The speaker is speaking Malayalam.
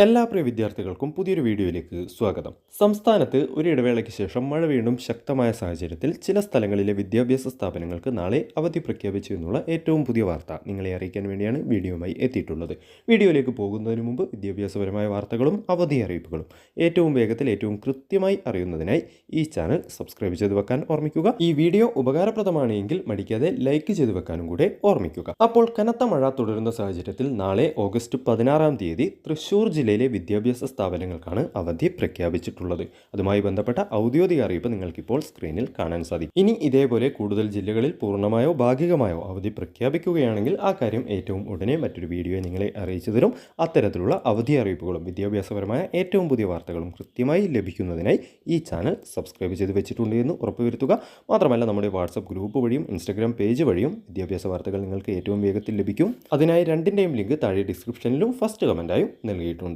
എല്ലാ പ്രിയ വിദ്യാർത്ഥികൾക്കും പുതിയൊരു വീഡിയോയിലേക്ക് സ്വാഗതം. സംസ്ഥാനത്ത് ഒരു ഇടവേളയ്ക്ക് ശേഷം മഴ വീണ്ടും ശക്തമായ സാഹചര്യത്തിൽ ചില സ്ഥലങ്ങളിലെ വിദ്യാഭ്യാസ സ്ഥാപനങ്ങൾക്ക് നാളെ അവധി പ്രഖ്യാപിച്ചു എന്നുള്ള ഏറ്റവും പുതിയ വാർത്ത നിങ്ങളെ അറിയിക്കാൻ വേണ്ടിയാണ് വീഡിയോയുമായി എത്തിയിട്ടുള്ളത്. വീഡിയോയിലേക്ക് പോകുന്നതിന് മുമ്പ് വിദ്യാഭ്യാസപരമായ വാർത്തകളും അവധി അറിയിപ്പുകളും ഏറ്റവും വേഗത്തിൽ ഏറ്റവും കൃത്യമായി അറിയുന്നതിനായി ഈ ചാനൽ സബ്സ്ക്രൈബ് ചെയ്തു വെക്കാൻ ഓർമ്മിക്കുക. ഈ വീഡിയോ ഉപകാരപ്രദമാണെങ്കിൽ മടിക്കാതെ ലൈക്ക് ചെയ്തു വെക്കാനും കൂടെ ഓർമ്മിക്കുക. അപ്പോൾ കനത്ത മഴ തുടരുന്ന സാഹചര്യത്തിൽ നാളെ ഓഗസ്റ്റ് പതിനാറാം തീയതി തൃശൂർ ജില്ലയിലെ വിദ്യാഭ്യാസ സ്ഥാപനങ്ങൾക്കാണ് അവധി പ്രഖ്യാപിച്ചിട്ടുള്ളത്. അതുമായി ബന്ധപ്പെട്ട ഔദ്യോഗിക അറിയിപ്പ് നിങ്ങൾക്കിപ്പോൾ സ്ക്രീനിൽ കാണാൻ സാധിക്കും. ഇനി ഇതേപോലെ കൂടുതൽ ജില്ലകളിൽ പൂർണമായോ ഭാഗികമായോ അവധി പ്രഖ്യാപിക്കുകയാണെങ്കിൽ ആ കാര്യം ഏറ്റവും ഉടനെ മറ്റൊരു വീഡിയോ നിങ്ങളെ അറിയിച്ചു തരും. അത്തരത്തിലുള്ള അവധി അറിയിപ്പുകളും വിദ്യാഭ്യാസപരമായ ഏറ്റവും പുതിയ വാർത്തകളും കൃത്യമായി ലഭിക്കുന്നതിനായി ഈ ചാനൽ സബ്സ്ക്രൈബ് ചെയ്ത് വെച്ചിട്ടുണ്ട് എന്ന് ഉറപ്പുവരുത്തുക. മാത്രമല്ല നമ്മുടെ വാട്സപ്പ് ഗ്രൂപ്പ് വഴിയും ഇൻസ്റ്റഗ്രാം പേജ് വഴിയും വിദ്യാഭ്യാസ വാർത്തകൾ നിങ്ങൾക്ക് ഏറ്റവും വേഗത്തിൽ ലഭിക്കും. അതിനായി രണ്ടിന്റെയും ലിങ്ക് താഴെ ഡിസ്ക്രിപ്ഷനിലും ഫസ്റ്റ് കമന്റായും നൽകിയിട്ടുണ്ട്.